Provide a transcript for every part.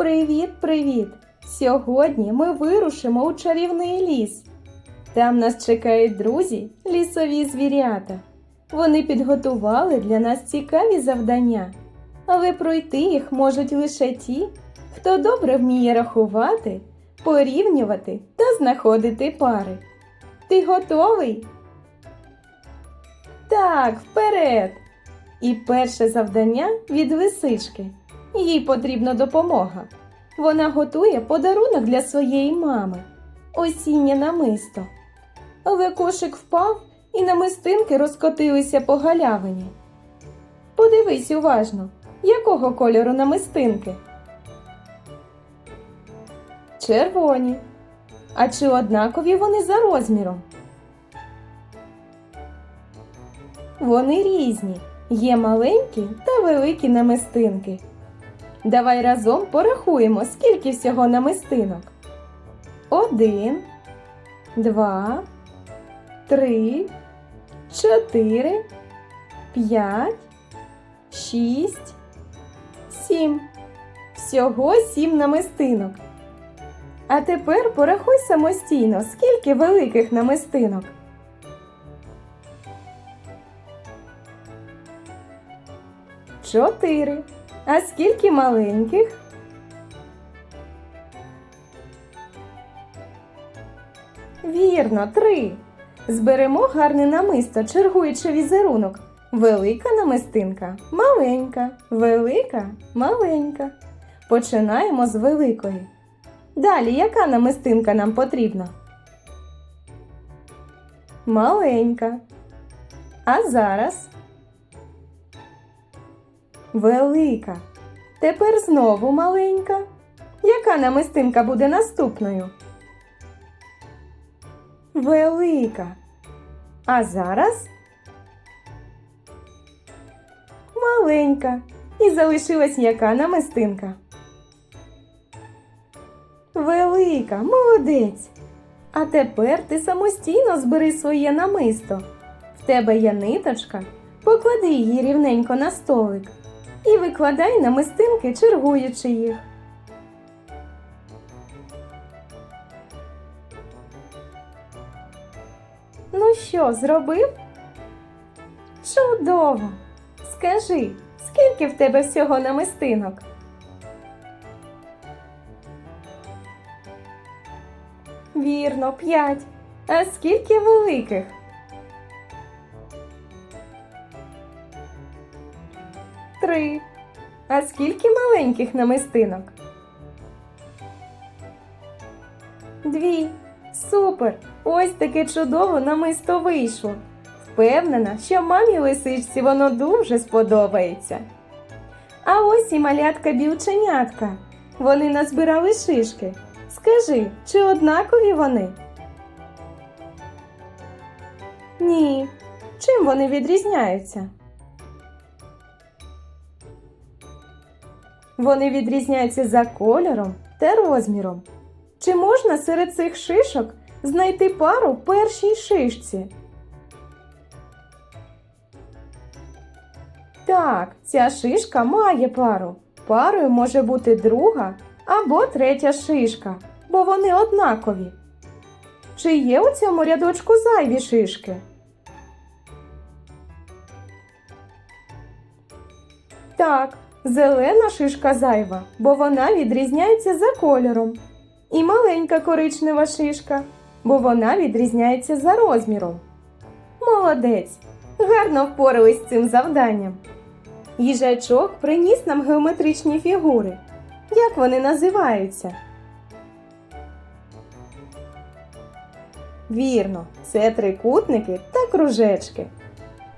Привіт-привіт! Сьогодні ми вирушимо у чарівний ліс. Там нас чекають друзі, лісові звірята. Вони підготували для нас цікаві завдання, але пройти їх можуть лише ті, хто добре вміє рахувати, порівнювати та знаходити пари. Ти готовий? Так, вперед! І перше завдання від лисички. Їй потрібна допомога. Вона готує подарунок для своєї мами осіннє намисто. Але кошик впав і намистинки розкотилися по галявині. Подивись уважно, якого кольору намистинки? Червоні. А чи однакові вони за розміром? Вони різні. Є маленькі та великі намистинки. Давай разом порахуємо, скільки всього намистинок. Один, два, три, чотири, п'ять, шість, сім. Всього сім намистинок. А тепер порахуй самостійно, скільки великих намистинок. Чотири. А скільки маленьких? Вірно, три. Зберемо гарне намисто, чергуючи візерунок. Велика намистинка, маленька, велика, маленька. Починаємо з великої. Далі, яка намистинка нам потрібна? Маленька. А зараз велика. Тепер знову маленька. Яка намистинка буде наступною? Велика. А зараз маленька. І залишилась яка намистинка? Велика, молодець. А тепер ти самостійно збери своє намисто. В тебе є ниточка, поклади її рівненько на столик і викладай намистинки, чергуючи їх. Ну що, зробив? Чудово! Скажи, скільки в тебе всього намистинок? Вірно, п'ять. А скільки великих? Три. А скільки маленьких намистинок? Дві. Супер! Ось таке чудово намисто вийшло. Впевнена, що мамі лисичці воно дуже сподобається. А ось і малятка білченятка. Вони назбирали шишки. Скажи, чи однакові вони? Ні. Чим вони відрізняються? Вони відрізняються за кольором та розміром. Чи можна серед цих шишок знайти пару першій шишці? Так, ця шишка має пару. Парою може бути друга або третя шишка, бо вони однакові. Чи є у цьому рядочку зайві шишки? Так, зелена шишка зайва, бо вона відрізняється за кольором. І маленька коричнева шишка, бо вона відрізняється за розміром. Молодець! Гарно впорались з цим завданням. Їжачок приніс нам геометричні фігури. Як вони називаються? Вірно, це трикутники та кружечки.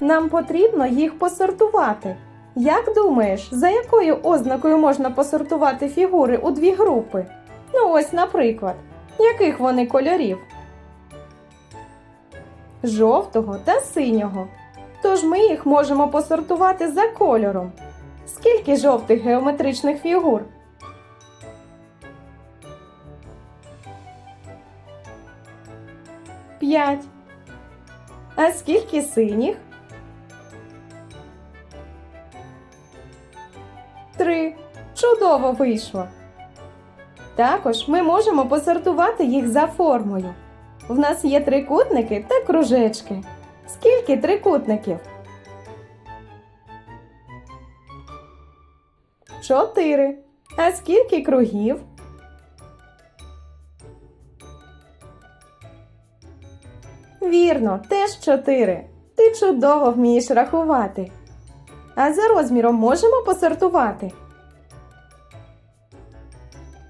Нам потрібно їх посортувати. Як думаєш, за якою ознакою можна посортувати фігури у дві групи? Ну ось, наприклад, яких вони кольорів? Жовтого та синього. Тож ми їх можемо посортувати за кольором. Скільки жовтих геометричних фігур? П'ять. А скільки синіх? Три. Чудово вийшло. Також ми можемо посортувати їх за формою. В нас є трикутники та кружечки. Скільки трикутників? Чотири. А скільки кругів? Вірно, теж чотири. Ти чудово вмієш рахувати. А за розміром можемо посортувати?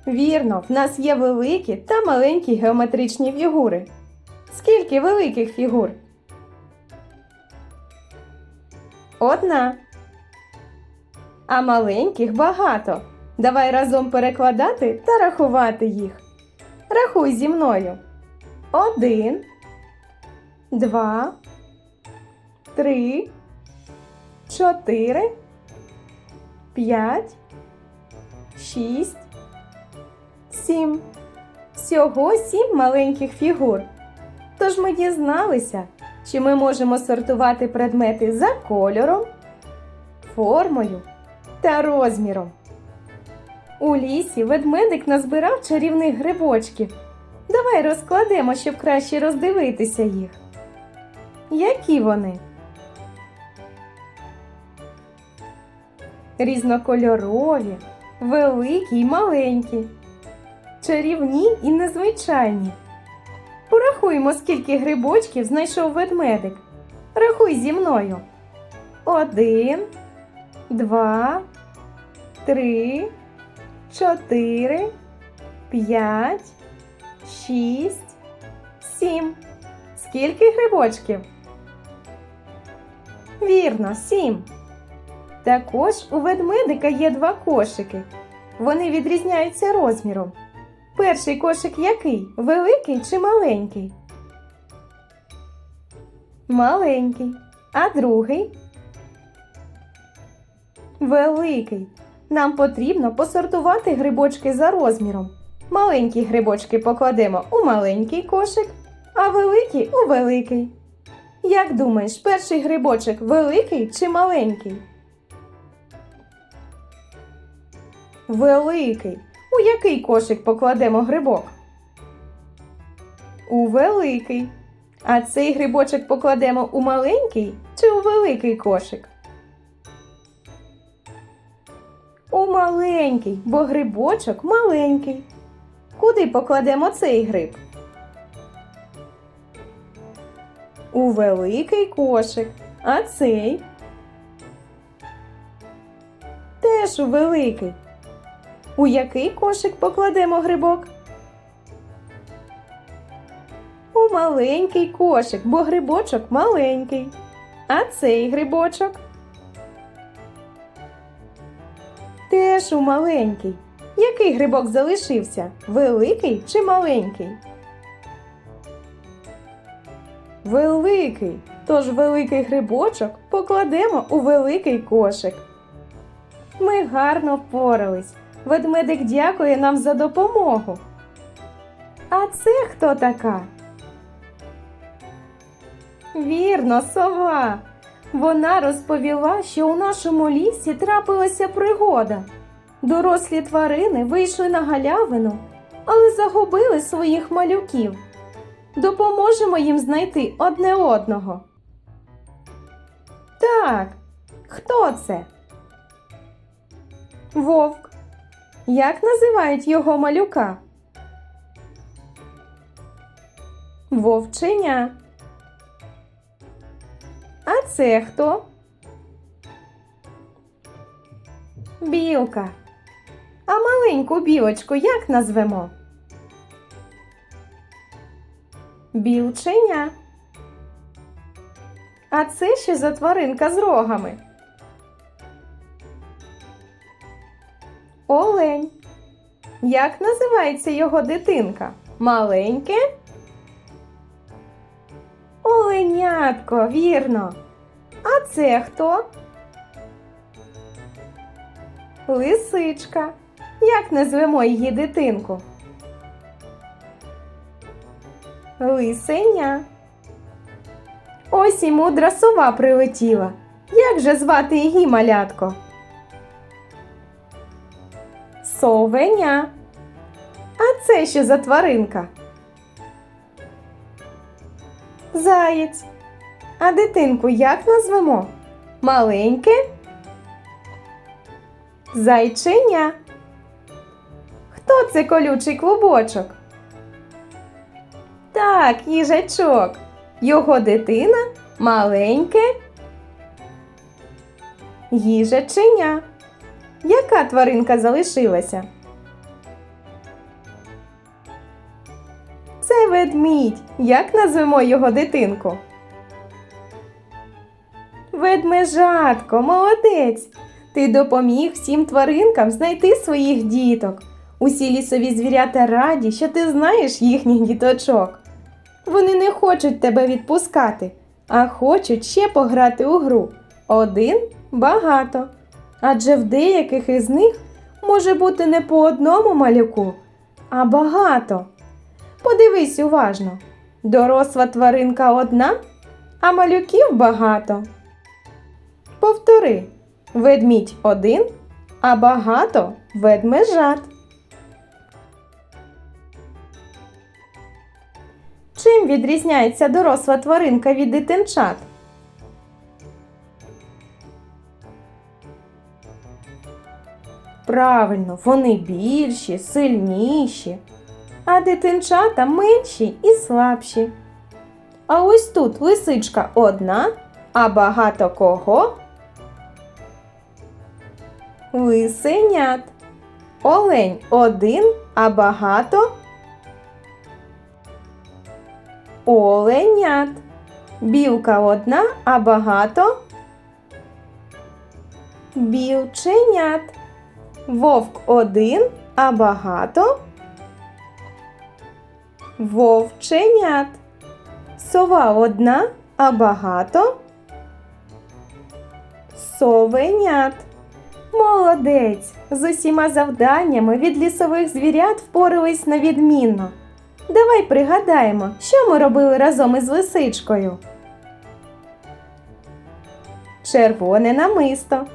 Вірно, в нас є великі та маленькі геометричні фігури. Скільки великих фігур? Одна. А маленьких багато. Давай разом перекладати та рахувати їх. Рахуй зі мною. Один, два, три, чотири, п'ять, шість, сім. Всього сім маленьких фігур. Тож ми дізналися, чи ми можемо сортувати предмети за кольором, формою та розміром. У лісі ведмедик назбирав чарівних грибочків. Давай розкладемо, щоб краще роздивитися їх. Які вони? Різнокольорові, великі й маленькі, чарівні і незвичайні. Порахуємо, скільки грибочків знайшов ведмедик. Рахуй зі мною. Один, два, три, чотири, п'ять, шість, сім. Скільки грибочків? Вірно, сім. Також у ведмедика є два кошики. Вони відрізняються розміром. Перший кошик який? Великий чи маленький? Маленький. А другий? Великий. Нам потрібно посортувати грибочки за розміром. Маленькі грибочки покладемо у маленький кошик, а великі у великий. Як думаєш, перший грибочок великий чи маленький? Великий. У який кошик покладемо грибок? У великий. А цей грибочок покладемо у маленький чи у великий кошик? У маленький, бо грибочок маленький. Куди покладемо цей гриб? У великий кошик. А цей? Теж у великий. У який кошик покладемо грибок? У маленький кошик, бо грибочок маленький. А цей грибочок? Теж у маленький. Який грибок залишився? Великий чи маленький? Великий. Тож великий грибочок покладемо у великий кошик. Ми гарно впорались. Ведмедик дякує нам за допомогу. А це хто така? Вірно, сова. Вона розповіла, що у нашому лісі трапилася пригода. Дорослі тварини вийшли на галявину, але загубили своїх малюків. Допоможемо їм знайти одне одного. Так, хто це? Вовк. Як називають його малюка? Вовченя. А це хто? Білка. А маленьку білочку як назвемо? Білченя. А це ще за тваринка з рогами. Олень. Як називається його дитинка? Маленьке? Оленятко, вірно. А це хто? Лисичка. Як назвемо її дитинку? Лисеня. Ось і мудра сова прилетіла. Як же звати її малятко? Совеня. А це що за тваринка? Заєць. А дитинку як назвемо? Маленьке? Зайченя. Хто це колючий клубочок? Так, їжачок. Його дитина маленьке. Їжаченя. Яка тваринка залишилася? Це ведмідь. Як назвемо його дитинку? Ведмежатко, молодець. Ти допоміг всім тваринкам знайти своїх діток. Усі лісові звірята раді, що ти знаєш їхніх діточок. Вони не хочуть тебе відпускати, а хочуть ще пограти у гру. Один багато. Адже в деяких із них може бути не по одному малюку, а багато. Подивись уважно. Доросла тваринка одна, а малюків багато. Повтори. Ведмідь один, а багато ведмежат. Чим відрізняється доросла тваринка від дитинчат? Правильно, вони більші, сильніші, а дитинчата менші і слабші. А ось тут лисичка одна, а багато кого? Лисенят. Олень один, а багато оленят. Білка одна, а багато білченят. Вовк один, а багато вовченят. Сова одна, а багато совенят. Молодець! З усіма завданнями від лісових звірят впорались на відмінно. Давай пригадаємо, що ми робили разом із лисичкою. Червоне намисто.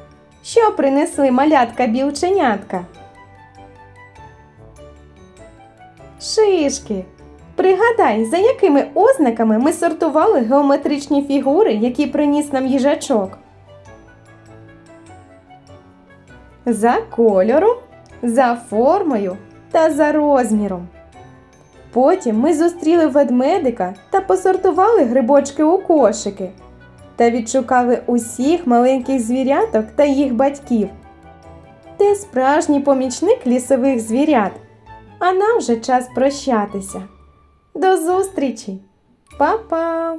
Що принесли малятка білченятка? Шишки. Пригадай, за якими ознаками ми сортували геометричні фігури, які приніс нам їжачок. За кольором, за формою та за розміром. Потім ми зустріли ведмедика та посортували грибочки у кошики та відшукали усіх маленьких звіряток та їх батьків. Ти справжній помічник лісових звірят, а нам вже час прощатися. До зустрічі! Па-па!